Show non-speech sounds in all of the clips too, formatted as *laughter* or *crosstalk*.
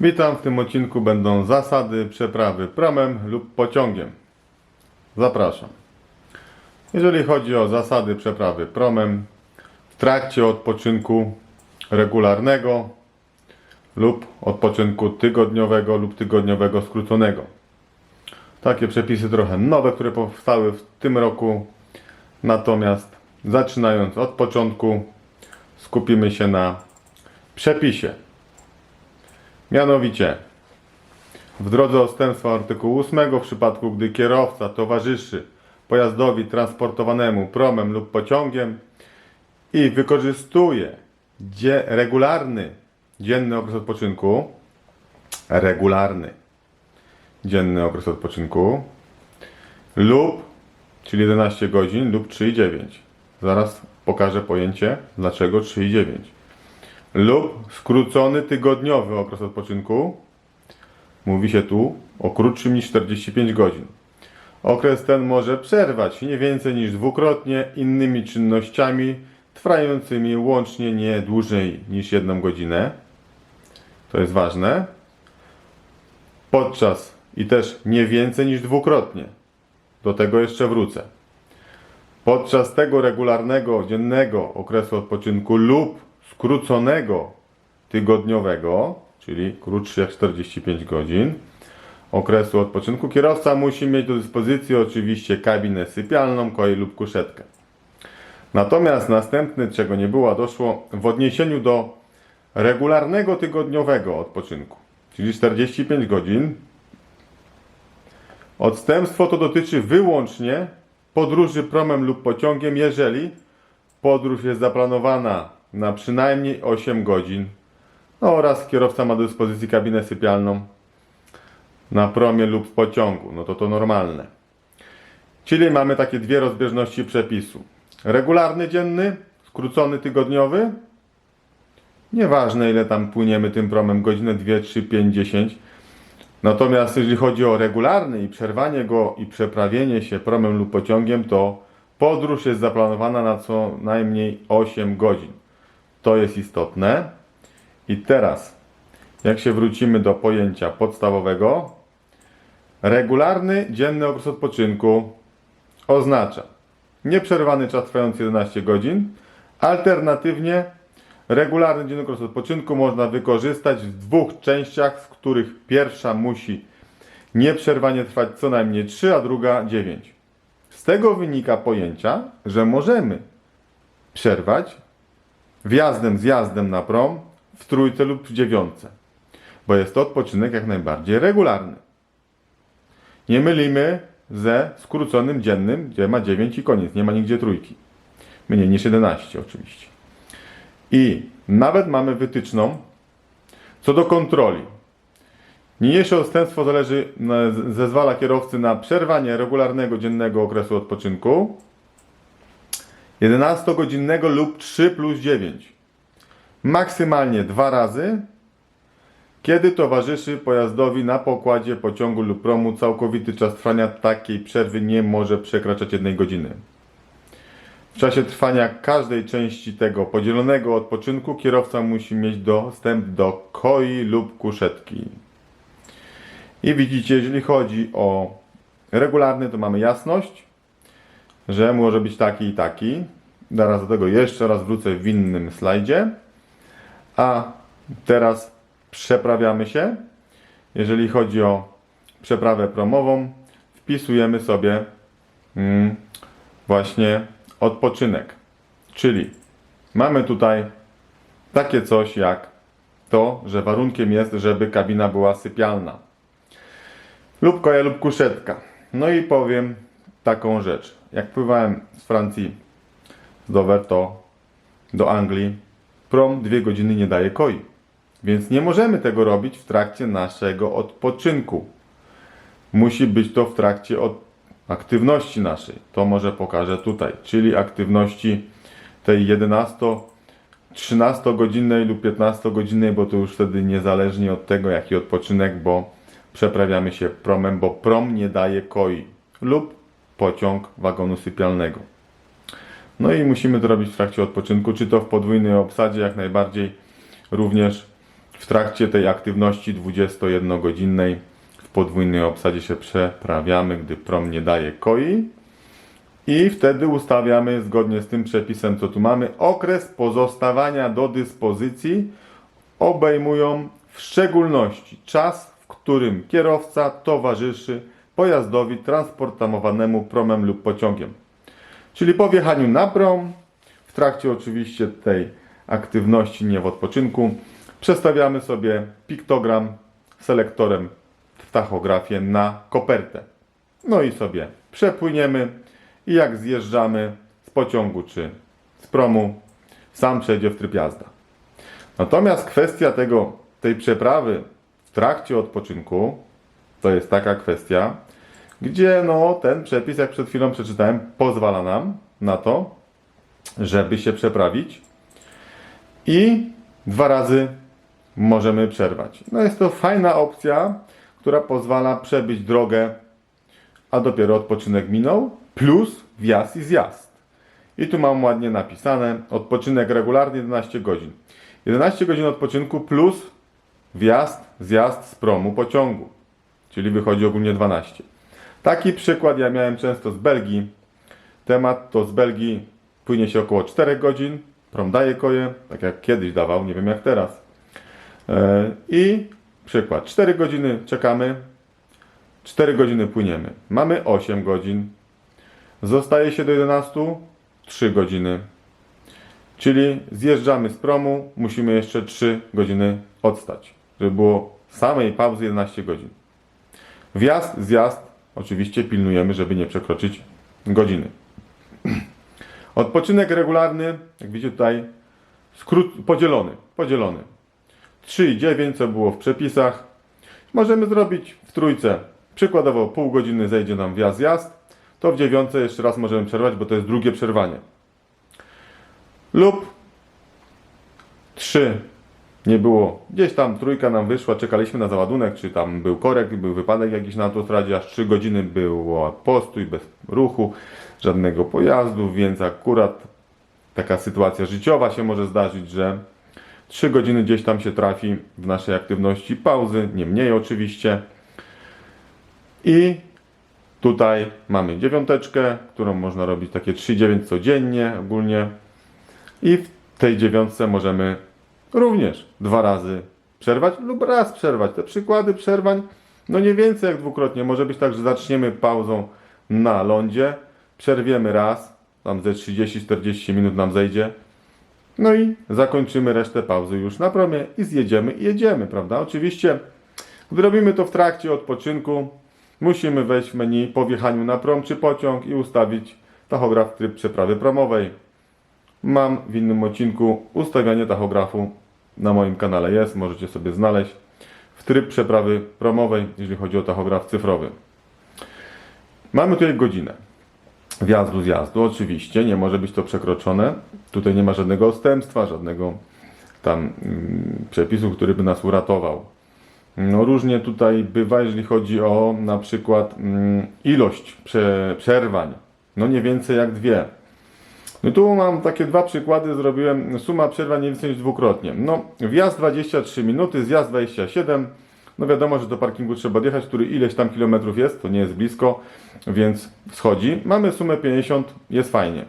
Witam, w tym odcinku będą zasady przeprawy promem lub pociągiem. Zapraszam. Jeżeli chodzi o zasady przeprawy promem, w trakcie odpoczynku regularnego lub odpoczynku tygodniowego lub tygodniowego skróconego. Takie przepisy trochę nowe, które powstały w tym roku. Natomiast zaczynając od początku, skupimy się na przepisie. Mianowicie, w drodze odstępstwa artykułu 8 w przypadku gdy kierowca towarzyszy pojazdowi transportowanemu promem lub pociągiem i wykorzystuje regularny dzienny okres odpoczynku, regularny dzienny okres odpoczynku lub, czyli 11 godzin lub 3,9. Zaraz pokażę pojęcie dlaczego 3,9 lub skrócony tygodniowy okres odpoczynku. Mówi się tu o krótszym niż 45 godzin. Okres ten może przerwać nie więcej niż dwukrotnie innymi czynnościami trwającymi łącznie nie dłużej niż jedną godzinę. To jest ważne. Podczas i też nie więcej niż dwukrotnie. Do tego jeszcze wrócę. Podczas tego regularnego dziennego okresu odpoczynku lub skróconego tygodniowego, czyli krótszy jak 45 godzin, okresu odpoczynku, kierowca musi mieć do dyspozycji oczywiście kabinę sypialną, kolej lub kuszetkę. Natomiast następny, czego nie było, doszło w odniesieniu do regularnego tygodniowego odpoczynku, czyli 45 godzin, Odstępstwo to dotyczy wyłącznie podróży promem lub pociągiem, jeżeli podróż jest zaplanowana na przynajmniej 8 godzin no oraz kierowca ma do dyspozycji kabinę sypialną na promie lub w pociągu. No to to normalne. Czyli mamy takie dwie rozbieżności przepisu. Regularny dzienny, skrócony tygodniowy. Nieważne ile tam płyniemy tym promem, godzinę, 2, 3, 5, 10. Natomiast jeżeli chodzi o regularny i przerwanie go i przeprawienie się promem lub pociągiem, to podróż jest zaplanowana na co najmniej 8 godzin. To jest istotne. I teraz, jak się wrócimy do pojęcia podstawowego, regularny dzienny okres odpoczynku oznacza nieprzerwany czas trwający 11 godzin. Alternatywnie regularny dzienny okres odpoczynku można wykorzystać w dwóch częściach, z których pierwsza musi nieprzerwanie trwać co najmniej 3, a druga 9. Z tego wynika pojęcia, że możemy przerwać wjazdem, zjazdem na prom w trójce lub w dziewiątce, bo jest to odpoczynek jak najbardziej regularny. Nie mylimy ze skróconym dziennym, gdzie ma 9 i koniec, nie ma nigdzie trójki. Mniej niż 11 oczywiście. I nawet mamy wytyczną co do kontroli. Niniejsze odstępstwo zależy, na- zezwala kierowcy na przerwanie regularnego dziennego okresu odpoczynku 11-godzinnego lub 3 plus 9. Maksymalnie dwa razy, kiedy towarzyszy pojazdowi na pokładzie pociągu lub promu całkowity czas trwania takiej przerwy nie może przekraczać jednej godziny. W czasie trwania każdej części tego podzielonego odpoczynku kierowca musi mieć dostęp do koi lub kuszetki. I widzicie, jeżeli chodzi o regularny, to mamy jasność, że może być taki i taki. Zaraz do tego jeszcze raz wrócę w innym slajdzie. A teraz przeprawiamy się. Jeżeli chodzi o przeprawę promową, wpisujemy sobie mm, właśnie odpoczynek. Czyli mamy tutaj takie coś jak to, że warunkiem jest, żeby kabina była sypialna. Lub koja lub kuszetka. No i powiem taką rzecz. Jak pływałem z Francji z Dover, do Anglii prom dwie godziny nie daje koi. Więc nie możemy tego robić w trakcie naszego odpoczynku. Musi być to w trakcie od aktywności naszej. To może pokażę tutaj, czyli aktywności tej 11, 13 godzinnej lub 15 godzinnej, bo to już wtedy niezależnie od tego jaki odpoczynek, bo przeprawiamy się promem, bo prom nie daje koi lub pociąg wagonu sypialnego. No i musimy to robić w trakcie odpoczynku, czy to w podwójnej obsadzie, jak najbardziej również w trakcie tej aktywności 21-godzinnej w podwójnej obsadzie się przeprawiamy, gdy prom nie daje koi. I wtedy ustawiamy, zgodnie z tym przepisem, co tu mamy, okres pozostawania do dyspozycji obejmują w szczególności czas, w którym kierowca towarzyszy pojazdowi transportowanemu promem lub pociągiem. Czyli po wjechaniu na prom, w trakcie oczywiście tej aktywności, nie w odpoczynku, przestawiamy sobie piktogram selektorem w tachografie na kopertę. No i sobie przepłyniemy i jak zjeżdżamy z pociągu czy z promu, sam przejdzie w tryb jazda. Natomiast kwestia tego, tej przeprawy w trakcie odpoczynku to jest taka kwestia, gdzie no, ten przepis, jak przed chwilą przeczytałem, pozwala nam na to, żeby się przeprawić i dwa razy możemy przerwać. No jest to fajna opcja, która pozwala przebyć drogę, a dopiero odpoczynek minął, plus wjazd i zjazd. I tu mam ładnie napisane, odpoczynek regularny 11 godzin. 11 godzin odpoczynku plus wjazd, zjazd z promu pociągu, czyli wychodzi ogólnie 12. Taki przykład ja miałem często z Belgii. Temat to z Belgii płynie się około 4 godzin, prom daje koje, tak jak kiedyś dawał, nie wiem jak teraz. E, I przykład, 4 godziny czekamy, 4 godziny płyniemy. Mamy 8 godzin. Zostaje się do 11, 3 godziny. Czyli zjeżdżamy z promu, musimy jeszcze 3 godziny odstać, żeby było samej pauzy 11 godzin. Wjazd, zjazd, oczywiście pilnujemy, żeby nie przekroczyć godziny. *clears throat* Odpoczynek regularny, jak widzicie tutaj, skrót podzielony, podzielony. 3,9, co było w przepisach. Możemy zrobić w trójce. Przykładowo pół godziny zejdzie nam wjazd, zjazd. To w dziewiątce jeszcze raz możemy przerwać, bo to jest drugie przerwanie. Lub 3 nie było. Gdzieś tam trójka nam wyszła, czekaliśmy na załadunek, czy tam był korek, był wypadek jakiś na autostradzie, aż 3 godziny było postój bez ruchu, żadnego pojazdu, więc akurat taka sytuacja życiowa się może zdarzyć, że 3 godziny gdzieś tam się trafi w naszej aktywności pauzy, nie mniej oczywiście. I tutaj mamy dziewiąteczkę, którą można robić takie 3-9 codziennie ogólnie. I w tej dziewiątce możemy również dwa razy przerwać lub raz przerwać. Te przykłady przerwań, no nie więcej jak dwukrotnie. Może być tak, że zaczniemy pauzą na lądzie, przerwiemy raz, tam ze 30-40 minut nam zejdzie. No i zakończymy resztę pauzy już na promie i zjedziemy i jedziemy, prawda? Oczywiście, gdy robimy to w trakcie odpoczynku, musimy wejść w menu po wjechaniu na prom czy pociąg i ustawić tachograf tryb przeprawy promowej. Mam w innym odcinku ustawianie tachografu na moim kanale jest, możecie sobie znaleźć w tryb przeprawy promowej, jeżeli chodzi o tachograf cyfrowy. Mamy tutaj godzinę wjazdu, zjazdu. Oczywiście nie może być to przekroczone. Tutaj nie ma żadnego odstępstwa, żadnego tam mm, przepisu, który by nas uratował. No różnie tutaj bywa, jeżeli chodzi o na przykład mm, ilość prze, przerwań. No nie więcej jak dwie. No tu mam takie dwa przykłady, zrobiłem suma przerwań nie więcej niż dwukrotnie. No wjazd 23 minuty, zjazd 27. No wiadomo, że do parkingu trzeba odjechać, który ileś tam kilometrów jest, to nie jest blisko, więc schodzi. Mamy sumę 50, jest fajnie.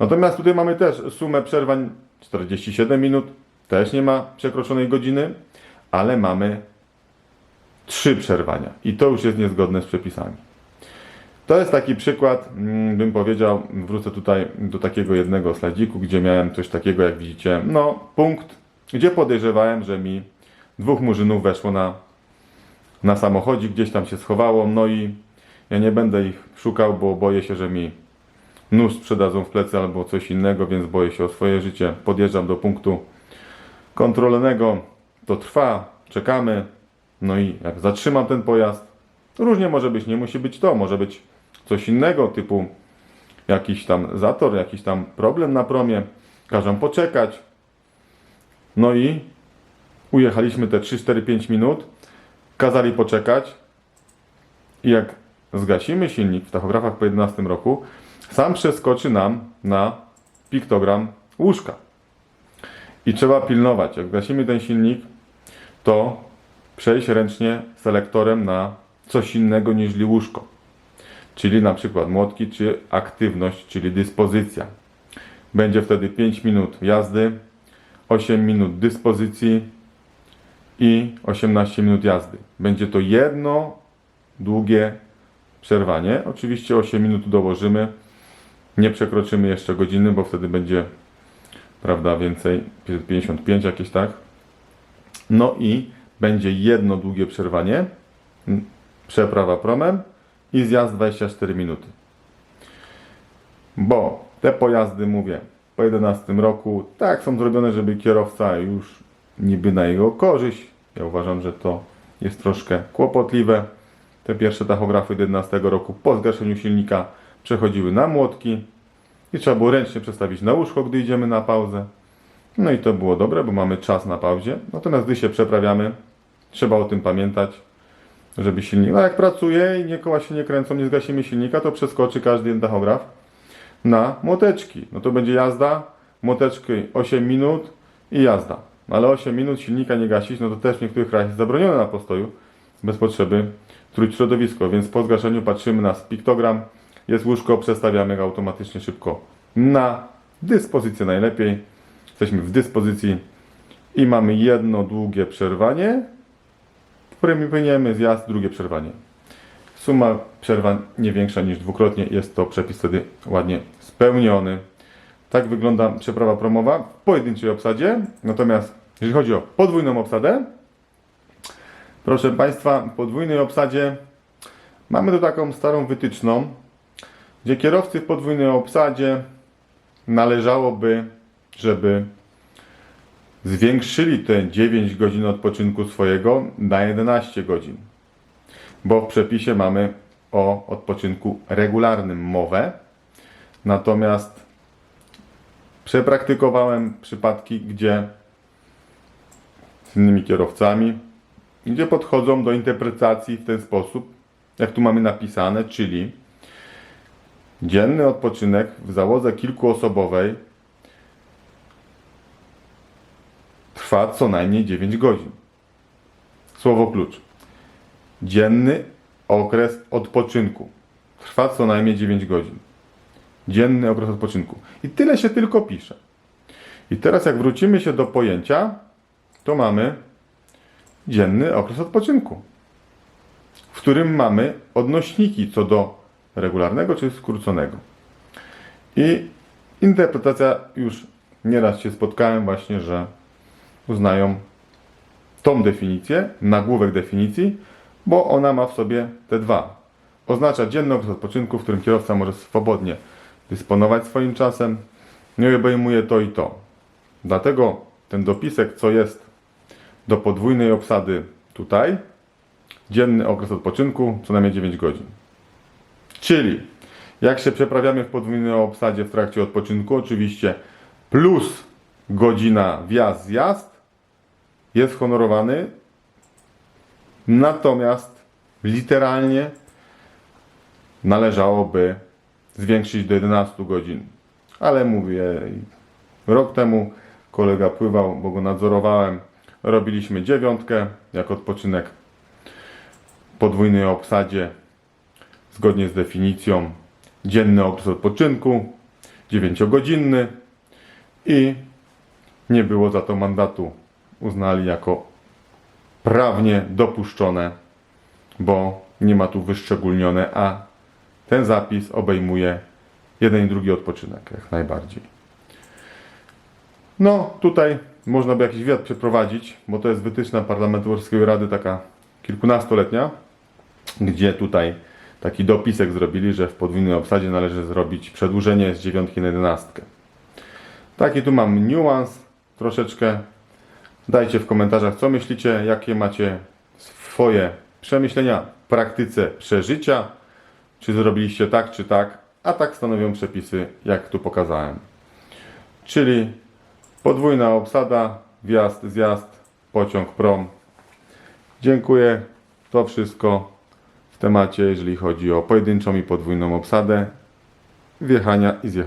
Natomiast tutaj mamy też sumę przerwań 47 minut, też nie ma przekroczonej godziny, ale mamy trzy przerwania i to już jest niezgodne z przepisami. To jest taki przykład, mm, bym powiedział, wrócę tutaj do takiego jednego slajdziku, gdzie miałem coś takiego, jak widzicie, no punkt, gdzie podejrzewałem, że mi dwóch murzynów weszło na, na samochodzi, gdzieś tam się schowało, no i ja nie będę ich szukał, bo boję się, że mi nóż sprzedadzą w plecy albo coś innego, więc boję się o swoje życie. Podjeżdżam do punktu kontrolnego, to trwa, czekamy, no i jak zatrzymam ten pojazd, różnie może być, nie musi być to, może być coś innego, typu jakiś tam zator, jakiś tam problem na promie, każą poczekać. No i ujechaliśmy te 3, 4, 5 minut, kazali poczekać i jak zgasimy silnik w tachografach po 11 roku, sam przeskoczy nam na piktogram łóżka. I trzeba pilnować, jak gasimy ten silnik, to przejść ręcznie selektorem na coś innego niż łóżko. Czyli na przykład młotki, czy aktywność, czyli dyspozycja. Będzie wtedy 5 minut jazdy, 8 minut dyspozycji i 18 minut jazdy. Będzie to jedno długie przerwanie. Oczywiście 8 minut dołożymy. Nie przekroczymy jeszcze godziny, bo wtedy będzie prawda, więcej, 55 jakieś, tak? No i będzie jedno długie przerwanie, m, przeprawa promem i zjazd 24 minuty. Bo te pojazdy, mówię, po 11 roku tak są zrobione, żeby kierowca już niby na jego korzyść. Ja uważam, że to jest troszkę kłopotliwe. Te pierwsze tachografy do 11 roku po zgaszeniu silnika przechodziły na młotki i trzeba było ręcznie przestawić na łóżko, gdy idziemy na pauzę. No i to było dobre, bo mamy czas na pauzie. Natomiast gdy się przeprawiamy, trzeba o tym pamiętać, żeby silnik, a jak pracuje i nie koła się nie kręcą, nie zgasimy silnika, to przeskoczy każdy tachograf na młoteczki. No to będzie jazda, młoteczki 8 minut i jazda. Ale 8 minut silnika nie gasić, no to też w niektórych krajach jest zabronione na postoju, bez potrzeby trójć środowisko, więc po zgaszeniu patrzymy na piktogram, jest łóżko, przestawiamy go automatycznie szybko na dyspozycję najlepiej. Jesteśmy w dyspozycji i mamy jedno długie przerwanie, w którym płyniemy zjazd, drugie przerwanie. Suma przerwań nie większa niż dwukrotnie, jest to przepis wtedy ładnie spełniony. Tak wygląda przeprawa promowa w pojedynczej obsadzie. Natomiast jeżeli chodzi o podwójną obsadę, proszę Państwa, w podwójnej obsadzie mamy tu taką starą wytyczną, gdzie kierowcy w podwójnej obsadzie należałoby, żeby zwiększyli te 9 godzin odpoczynku swojego na 11 godzin. Bo w przepisie mamy o odpoczynku regularnym mowę. Natomiast przepraktykowałem przypadki, gdzie z innymi kierowcami, gdzie podchodzą do interpretacji w ten sposób, jak tu mamy napisane, czyli dzienny odpoczynek w załodze kilkuosobowej trwa co najmniej 9 godzin. Słowo klucz. Dzienny okres odpoczynku trwa co najmniej 9 godzin. Dzienny okres odpoczynku. I tyle się tylko pisze. I teraz jak wrócimy się do pojęcia, to mamy dzienny okres odpoczynku, w którym mamy odnośniki co do regularnego czy skróconego. I interpretacja już nieraz się spotkałem właśnie, że uznają tą definicję, nagłówek definicji, bo ona ma w sobie te dwa. Oznacza dzienny okres odpoczynku, w którym kierowca może swobodnie dysponować swoim czasem, nie obejmuje to i to. Dlatego ten dopisek, co jest do podwójnej obsady tutaj, dzienny okres odpoczynku, co najmniej 9 godzin. Czyli jak się przeprawiamy w podwójnej obsadzie w trakcie odpoczynku, oczywiście plus godzina wjazd, zjazd jest honorowany, natomiast literalnie należałoby zwiększyć do 11 godzin. Ale mówię, rok temu kolega pływał, bo go nadzorowałem, robiliśmy dziewiątkę jako odpoczynek podwójnej obsadzie zgodnie z definicją dzienny okres odpoczynku, 9-godzinny i nie było za to mandatu. Uznali jako prawnie dopuszczone, bo nie ma tu wyszczególnione, a ten zapis obejmuje jeden i drugi odpoczynek jak najbardziej. No, tutaj można by jakiś wywiad przeprowadzić, bo to jest wytyczna Parlamentu Polskiego Rady taka kilkunastoletnia, gdzie tutaj taki dopisek zrobili, że w podwójnej obsadzie należy zrobić przedłużenie z dziewiątki na jedenastkę. Taki tu mam niuans troszeczkę. Dajcie w komentarzach, co myślicie, jakie macie swoje przemyślenia w praktyce przeżycia. Czy zrobiliście tak, czy tak, a tak stanowią przepisy, jak tu pokazałem. Czyli podwójna obsada, wjazd, zjazd, pociąg, prom. Dziękuję. To wszystko w temacie, jeżeli chodzi o pojedynczą i podwójną obsadę, wjechania i zjechania.